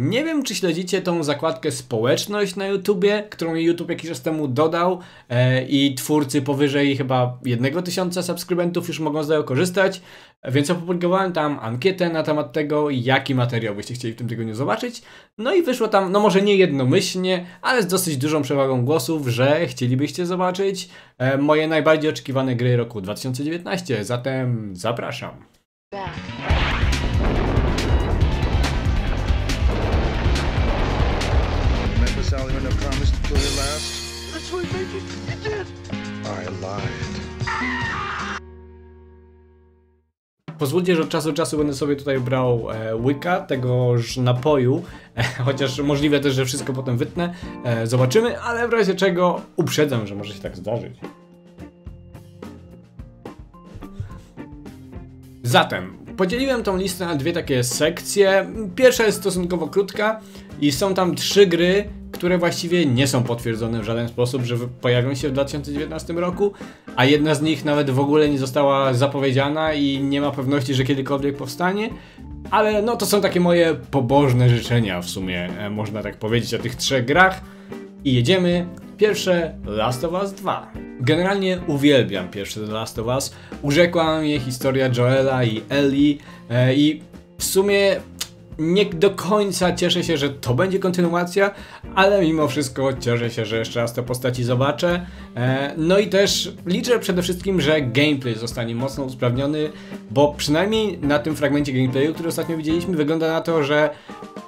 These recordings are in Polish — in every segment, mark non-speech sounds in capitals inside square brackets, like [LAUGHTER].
Nie wiem, czy śledzicie tą zakładkę społeczność na YouTubie, którą YouTube jakiś czas temu dodał e, i twórcy powyżej chyba jednego tysiąca subskrybentów już mogą z tego korzystać, więc opublikowałem tam ankietę na temat tego, jaki materiał byście chcieli w tym tygodniu zobaczyć. No i wyszło tam, no może nie jednomyślnie, ale z dosyć dużą przewagą głosów, że chcielibyście zobaczyć e, moje najbardziej oczekiwane gry roku 2019. Zatem zapraszam. Remember Pozwólcie, że od czasu do czasu będę sobie tutaj brał e, łyka tegoż napoju, e, [LAUGHS] chociaż możliwe też, że wszystko potem wytnę. E, zobaczymy, ale w razie czego uprzedzam, że może się tak zdarzyć. Zatem, podzieliłem tą listę na dwie takie sekcje. Pierwsza jest stosunkowo krótka i są tam trzy gry, które właściwie nie są potwierdzone w żaden sposób, że pojawią się w 2019 roku, a jedna z nich nawet w ogóle nie została zapowiedziana i nie ma pewności, że kiedykolwiek powstanie. Ale no to są takie moje pobożne życzenia w sumie, e, można tak powiedzieć o tych trzech grach. I jedziemy. Pierwsze Last of Us 2. Generalnie uwielbiam pierwsze Last of Us. Urzekła mnie historia Joela i Ellie e, i w sumie nie do końca cieszę się, że to będzie kontynuacja, ale mimo wszystko cieszę się, że jeszcze raz te postaci zobaczę. E, No i też liczę przede wszystkim, że gameplay zostanie mocno usprawniony, bo przynajmniej na tym fragmencie gameplayu, który ostatnio widzieliśmy, wygląda na to, że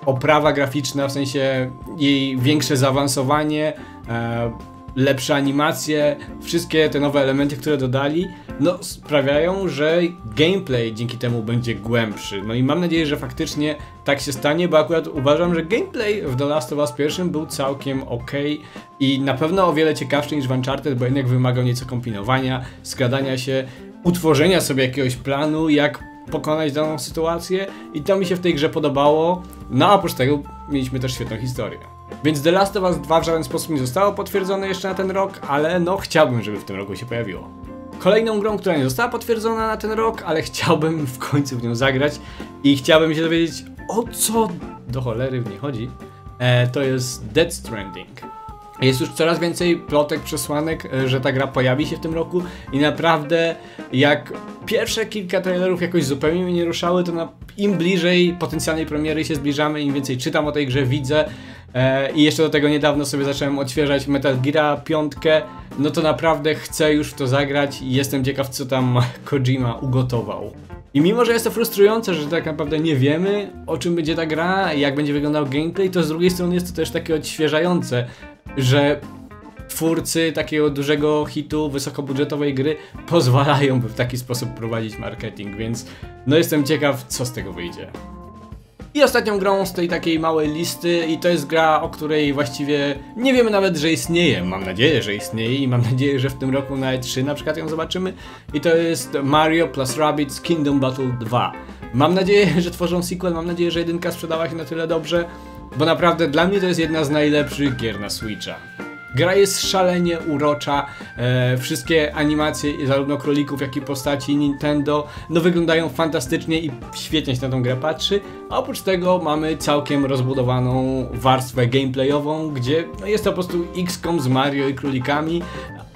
oprawa graficzna, w sensie jej większe zaawansowanie, e, lepsze animacje, wszystkie te nowe elementy, które dodali, no sprawiają, że gameplay dzięki temu będzie głębszy. No i mam nadzieję, że faktycznie tak się stanie, bo akurat uważam, że gameplay w The Last of Us pierwszym był całkiem ok i na pewno o wiele ciekawszy niż w Uncharted, bo jednak wymagał nieco kombinowania, skradania się, utworzenia sobie jakiegoś planu, jak pokonać daną sytuację i to mi się w tej grze podobało. No a oprócz tego mieliśmy też świetną historię. Więc The Last of Us 2 w żaden sposób nie zostało potwierdzone jeszcze na ten rok, ale no chciałbym, żeby w tym roku się pojawiło. Kolejną grą, która nie została potwierdzona na ten rok, ale [LAUGHS] chciałbym w końcu w nią zagrać i chciałbym się dowiedzieć o co do cholery w niej chodzi, e, to jest Dead Stranding. Jest już coraz więcej plotek, przesłanek, e, że ta gra pojawi się w tym roku i naprawdę jak pierwsze kilka trailerów jakoś zupełnie mnie nie ruszały, to na, im bliżej potencjalnej premiery się zbliżamy, im więcej czytam o tej grze, widzę i jeszcze do tego niedawno sobie zacząłem odświeżać Metal Gear 5, no to naprawdę chcę już w to zagrać i jestem ciekaw co tam [LAUGHS] Kojima ugotował. I mimo, że jest to frustrujące, że tak naprawdę nie wiemy o czym będzie ta gra, jak będzie wyglądał gameplay, to z drugiej strony jest to też takie odświeżające, że twórcy takiego dużego hitu, wysokobudżetowej gry pozwalają w taki sposób prowadzić marketing, więc no jestem ciekaw co z tego wyjdzie. I ostatnią grą z tej takiej małej listy i to jest gra, o której właściwie nie wiemy nawet, że istnieje. Mam nadzieję, że istnieje i mam nadzieję, że w tym roku na E3 na przykład ją zobaczymy. I to jest Mario plus Rabbids Kingdom Battle 2. Mam nadzieję, [LAUGHS] że tworzą sequel, mam nadzieję, że jedynka sprzedała się na tyle dobrze, bo naprawdę dla mnie to jest jedna z najlepszych gier na Switcha. Gra jest szalenie urocza, e, wszystkie animacje zarówno królików jak i postaci Nintendo no wyglądają fantastycznie i świetnie się na tą grę patrzy, a oprócz tego mamy całkiem rozbudowaną warstwę gameplayową, gdzie no, jest to po prostu XCOM z Mario i królikami,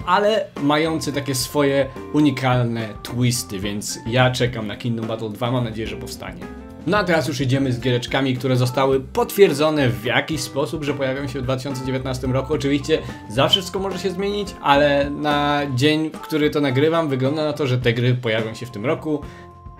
ale mający takie swoje unikalne twisty, więc ja czekam na Kingdom Battle 2, mam nadzieję, że powstanie. No a teraz już idziemy z giereczkami, które zostały potwierdzone w jakiś sposób, że pojawią się w 2019 roku. Oczywiście zawsze wszystko może się zmienić, ale na dzień, w który to nagrywam, wygląda na to, że te gry pojawią się w tym roku.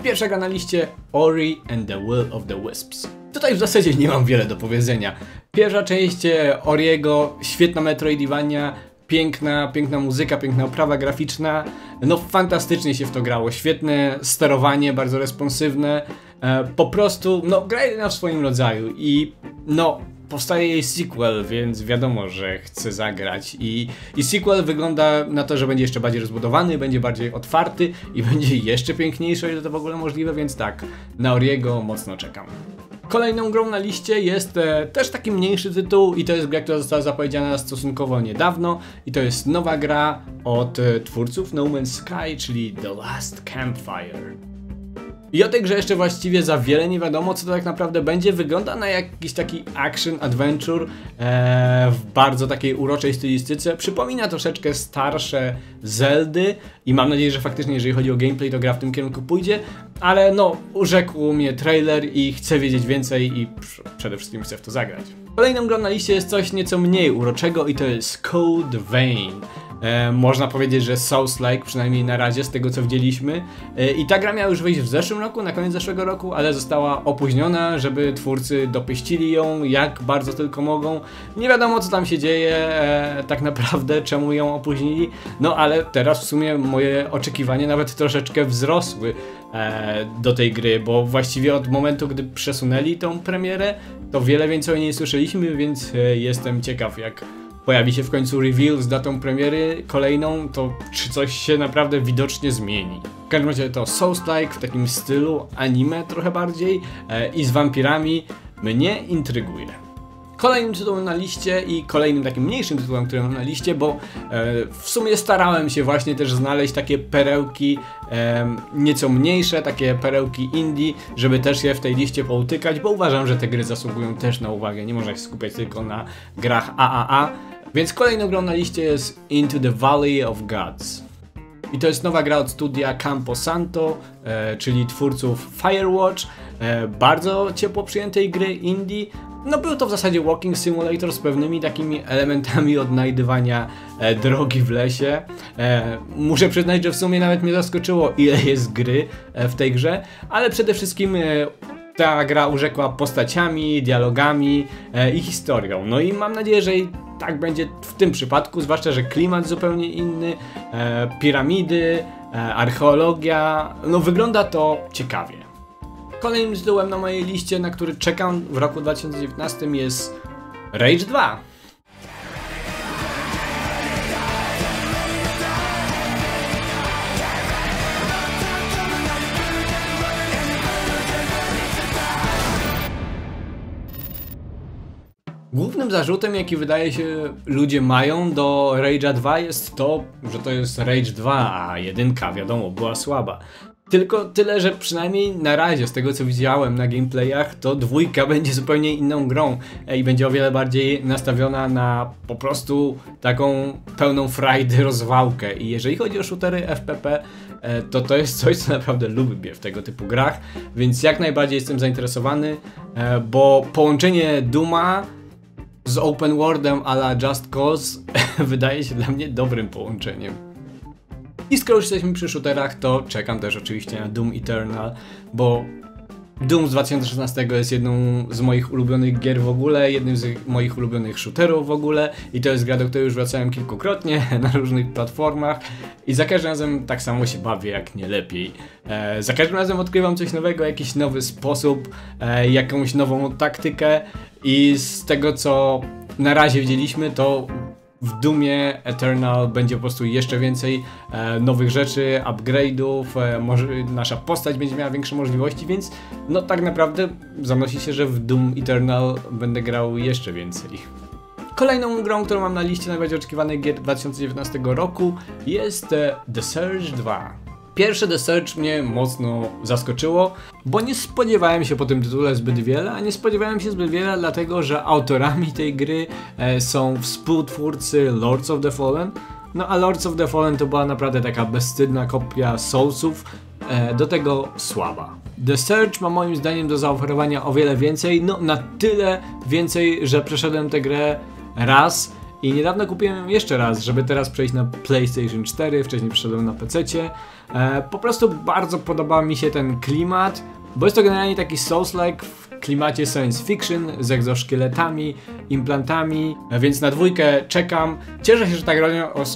Pierwsza gra na liście Ori and the Will of the Wisps. Tutaj w zasadzie nie mam wiele do powiedzenia. Pierwsza część e, Oriego, świetna Metroidvania, piękna, piękna muzyka, piękna oprawa graficzna. No fantastycznie się w to grało, świetne sterowanie, bardzo responsywne. E, po prostu, no gra jedyna w swoim rodzaju i no powstaje jej sequel, więc wiadomo, że chcę zagrać i, i sequel wygląda na to, że będzie jeszcze bardziej rozbudowany, będzie bardziej otwarty i [LAUGHS] będzie jeszcze piękniejszy, o ile to w ogóle możliwe, więc tak, na Oriego mocno czekam. Kolejną grą na liście jest e, też taki mniejszy tytuł i to jest gra, która została zapowiedziana stosunkowo niedawno i to jest nowa gra od e, twórców No Man's Sky, czyli The Last Campfire. I o tej grze jeszcze właściwie za wiele nie wiadomo, co to tak naprawdę będzie. Wygląda na jakiś taki action adventure e, w bardzo takiej uroczej stylistyce. Przypomina troszeczkę starsze Zeldy i mam nadzieję, że faktycznie, jeżeli chodzi o gameplay, to gra w tym kierunku pójdzie. Ale no, urzekł mnie trailer i chcę wiedzieć więcej i przede wszystkim chcę w to zagrać. Kolejną grą na liście jest coś nieco mniej uroczego i to jest Code Vein. E, można powiedzieć, że Souls-like, przynajmniej na razie, z tego co widzieliśmy. E, I ta gra miała już wyjść w zeszłym roku, na koniec zeszłego roku, ale została opóźniona, żeby twórcy dopyścili ją jak bardzo tylko mogą. Nie wiadomo co tam się dzieje, e, tak naprawdę, czemu ją opóźnili. No ale teraz w sumie moje oczekiwania nawet troszeczkę wzrosły e, do tej gry, bo właściwie od momentu, gdy przesunęli tą premierę, to wiele więcej o niej słyszeliśmy, więc e, jestem ciekaw jak pojawi się w końcu reveal z datą premiery kolejną, to czy coś się naprawdę widocznie zmieni. W każdym razie to Souls-like w takim stylu anime trochę bardziej e, i z wampirami mnie intryguje. Kolejnym tytułem na liście i kolejnym takim mniejszym tytułem, który mam na liście, bo e, w sumie starałem się właśnie też znaleźć takie perełki e, nieco mniejsze, takie perełki indie, żeby też je w tej liście poutykać, bo uważam, że te gry zasługują też na uwagę. Nie można się skupiać tylko na grach AAA. Więc kolejną grą na liście jest Into the Valley of Gods. I to jest nowa gra od studia Campo Santo, e, czyli twórców Firewatch, e, bardzo ciepło przyjętej gry indie. No był to w zasadzie walking simulator z pewnymi takimi elementami odnajdywania e, drogi w lesie. E, muszę przyznać, że w sumie nawet mnie zaskoczyło ile jest gry e, w tej grze, ale przede wszystkim e, ta gra urzekła postaciami, dialogami i historią. No i mam nadzieję, że tak będzie w tym przypadku, zwłaszcza, że klimat zupełnie inny, e, piramidy, e, archeologia, no wygląda to ciekawie. Kolejnym tytułem na mojej liście, na który czekam w roku 2019 jest Rage 2. Głównym zarzutem, jaki wydaje się ludzie mają do Rage'a 2 jest to, że to jest Rage 2, a jedynka wiadomo była słaba. Tylko tyle, że przynajmniej na razie, z tego co widziałem na gameplayach, to dwójka [LAUGHS] będzie zupełnie inną grą i będzie o wiele bardziej nastawiona na po prostu taką pełną frajdy rozwałkę. I jeżeli chodzi o shootery FPP, e, to to jest coś, co naprawdę lubię w tego typu grach, więc jak najbardziej jestem zainteresowany, e, bo połączenie Duma z open worldem a la Just Cause [LAUGHS] wydaje się dla mnie dobrym połączeniem. I skoro już jesteśmy przy shooterach, to czekam też oczywiście na Doom Eternal, bo Doom z 2016 jest jedną z moich ulubionych gier w ogóle, jednym z moich ulubionych shooterów w ogóle i to jest gra, do której już wracałem kilkukrotnie [LAUGHS] na różnych platformach i za każdym razem tak samo się bawię, jak nie lepiej. E, za każdym razem odkrywam coś nowego, jakiś nowy sposób, e, jakąś nową taktykę i z tego co na razie widzieliśmy, to w Dumie Eternal będzie po prostu jeszcze więcej e, nowych rzeczy, upgrade'ów, e, może nasza postać będzie miała większe możliwości, więc no tak naprawdę zanosi się, że w Doom Eternal będę grał jeszcze więcej. Kolejną grą, którą mam na liście najbardziej oczekiwanych gier 2019 roku jest e, The Surge 2. Pierwsze The Search mnie mocno zaskoczyło, bo nie spodziewałem się po tym tytule zbyt wiele, a nie spodziewałem się zbyt wiele dlatego, że autorami tej gry e, są współtwórcy Lords of the Fallen. No a Lords of the Fallen to była naprawdę taka bezstydna kopia Soulsów, e, do tego słaba. The Search ma moim zdaniem do zaoferowania o wiele więcej, no na tyle więcej, że przeszedłem tę grę raz i niedawno kupiłem ją jeszcze raz, żeby teraz przejść na PlayStation 4, wcześniej przeszedłem na PC. E, po prostu bardzo podoba mi się ten klimat, bo jest to generalnie taki Souls-like w klimacie science fiction z egzoszkieletami, implantami, więc na dwójkę czekam. Cieszę się, że ta gra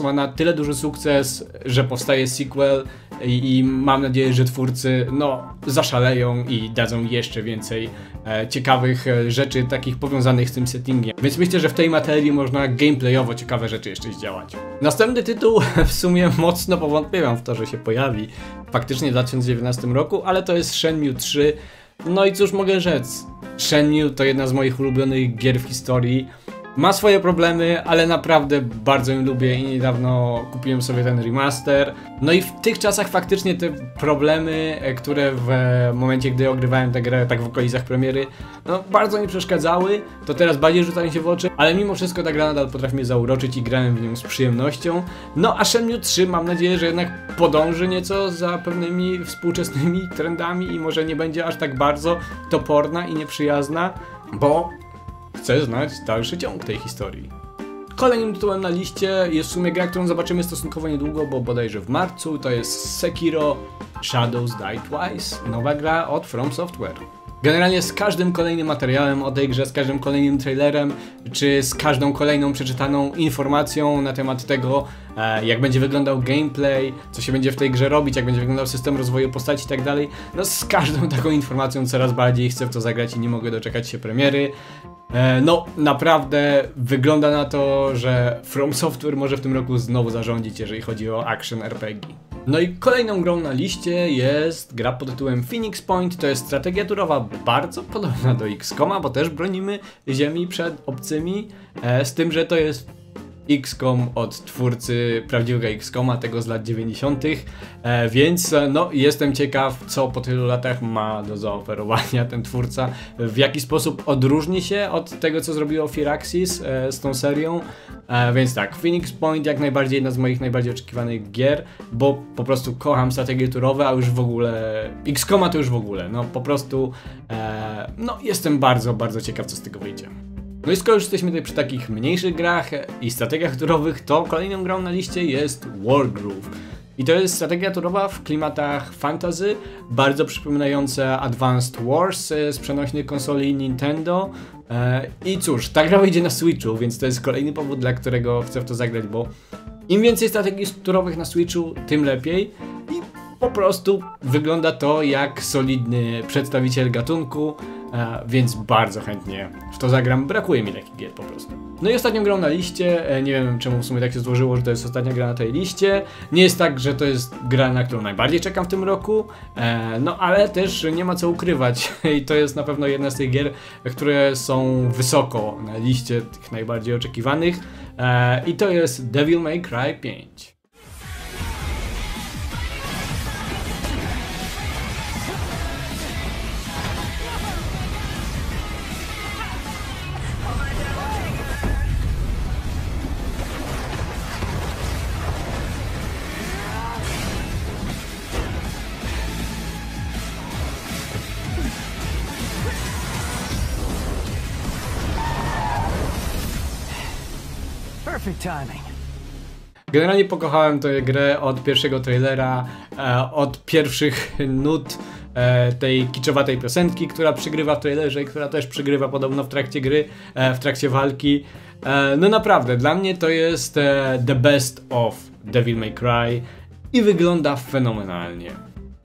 ma na tyle duży sukces, że powstaje sequel i, i mam nadzieję, że twórcy no, zaszaleją i dadzą jeszcze więcej e, ciekawych e, rzeczy, takich powiązanych z tym settingiem. Więc myślę, że w tej materii można gameplayowo ciekawe rzeczy jeszcze zdziałać. Następny tytuł [LAUGHS] w sumie mocno powątpiewam w to, że się pojawi faktycznie w 2019 roku, ale to jest Shenmue 3 no i cóż mogę rzec? Shenmue to jedna z moich ulubionych gier w historii. Ma swoje problemy, ale naprawdę bardzo ją lubię i niedawno kupiłem sobie ten remaster. No i w tych czasach faktycznie te problemy, e, które w momencie, gdy ogrywałem tę grę tak w okolicach premiery, no bardzo mi przeszkadzały, to teraz bardziej rzucają się w oczy, ale mimo wszystko ta gra nadal potrafi mnie zauroczyć i grałem w nią z przyjemnością. No a Shenmue 3 mam nadzieję, że jednak podąży nieco za pewnymi współczesnymi trendami i może nie będzie aż tak bardzo toporna i nieprzyjazna, bo chcę znać dalszy ciąg tej historii. Kolejnym tytułem na liście jest w sumie gra, którą zobaczymy stosunkowo niedługo, bo bodajże w marcu, to jest Sekiro Shadows Die Twice, nowa gra od From Software. Generalnie z każdym kolejnym materiałem o tej grze, z każdym kolejnym trailerem, czy z każdą kolejną przeczytaną informacją na temat tego, e, jak będzie wyglądał gameplay, co się będzie w tej grze robić, jak będzie wyglądał system rozwoju postaci i tak dalej, no z każdą [LAUGHS] taką informacją coraz bardziej chcę w to zagrać i nie mogę doczekać się premiery. E, no, naprawdę wygląda na to, że From Software może w tym roku znowu zarządzić, jeżeli chodzi o action RPG. No i kolejną grą na liście jest gra pod tytułem Phoenix Point. To jest strategia turowa bardzo podobna do XCOMa, bo też bronimy ziemi przed obcymi, e, z tym, że to jest XCOM od twórcy prawdziwego XCOMa, tego z lat 90., e, więc e, no jestem ciekaw, co po tylu latach ma do zaoferowania ten twórca, w jaki sposób odróżni się od tego, co zrobiło Firaxis e, z tą serią, e, więc tak, Phoenix Point jak najbardziej jedna z moich najbardziej oczekiwanych gier, bo po prostu kocham strategie turowe, a już w ogóle XCOMa to już w ogóle, no po prostu e, no jestem bardzo, bardzo ciekaw, co z tego wyjdzie. No i skoro już jesteśmy tutaj przy takich mniejszych grach i strategiach turowych, to kolejną grą na liście jest Wargroove. I to jest strategia turowa w klimatach fantasy, bardzo przypominająca Advanced Wars e, z przenośnych konsoli Nintendo. E, I cóż, ta gra wyjdzie na Switchu, więc to jest kolejny powód, dla którego chcę w to zagrać, bo im więcej strategii turowych na Switchu, tym lepiej. I po prostu wygląda to jak solidny przedstawiciel gatunku, więc bardzo chętnie w to zagram. Brakuje mi takich gier po prostu. No i ostatnią grą na liście, e, nie wiem czemu w sumie tak się złożyło, że to jest ostatnia gra na tej liście. Nie jest tak, że to jest gra, na którą najbardziej czekam w tym roku, e, no ale też nie ma co ukrywać [LAUGHS] i to jest na pewno jedna z tych gier, które są wysoko na liście tych najbardziej oczekiwanych e, i to jest Devil May Cry 5. Perfect timing. Generalnie pokochałem tę grę od pierwszego trailera, e, od pierwszych nut e, tej kiczowatej piosenki, która przygrywa w trailerze i która też przygrywa podobno w trakcie gry, e, w trakcie walki. No naprawdę, dla mnie to jest the best of Devil May Cry i wygląda fenomenalnie.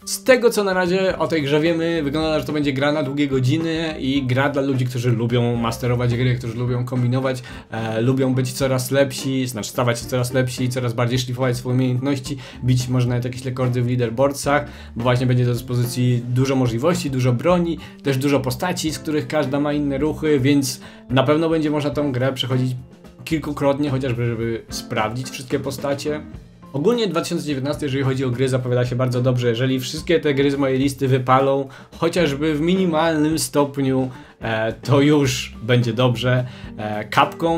Z tego co na razie o tej grze wiemy, wygląda że to będzie gra na długie godziny i gra dla ludzi, którzy lubią masterować gry, którzy lubią kombinować, e, lubią być coraz lepsi, znaczy stawać się coraz lepsi, coraz bardziej szlifować swoje umiejętności, bić może nawet jakieś rekordy w leaderboardsach, bo właśnie będzie do dyspozycji dużo możliwości, dużo broni, też dużo postaci, z których każda ma inne ruchy, więc na pewno będzie można tą grę przechodzić kilkukrotnie, chociażby żeby sprawdzić wszystkie postacie. Ogólnie 2019, jeżeli chodzi o gry, zapowiada się bardzo dobrze. Jeżeli wszystkie te gry z mojej listy wypalą, chociażby w minimalnym stopniu, e, to już będzie dobrze. E,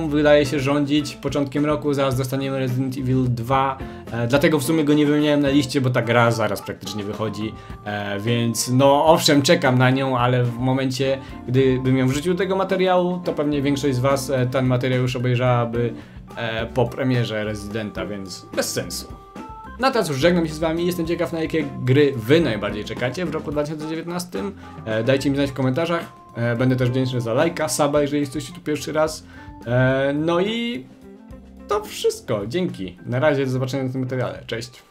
wydaje się rządzić początkiem roku, zaraz dostaniemy Resident Evil 2, e, dlatego w sumie go nie wymieniałem na liście, bo ta gra zaraz praktycznie wychodzi, e, więc no owszem, czekam na nią, ale w momencie, gdybym ją wrzucił do tego materiału, to pewnie większość z Was e, ten materiał już obejrzałaby e, po premierze Residenta, więc bez sensu. No teraz już żegnam się z wami, jestem ciekaw na jakie gry wy najbardziej czekacie w roku 2019. E, dajcie mi znać w komentarzach, e, będę też wdzięczny za lajka, suba, jeżeli jesteście tu pierwszy raz. E, no i to wszystko, dzięki. Na razie, do zobaczenia na tym materiale, cześć.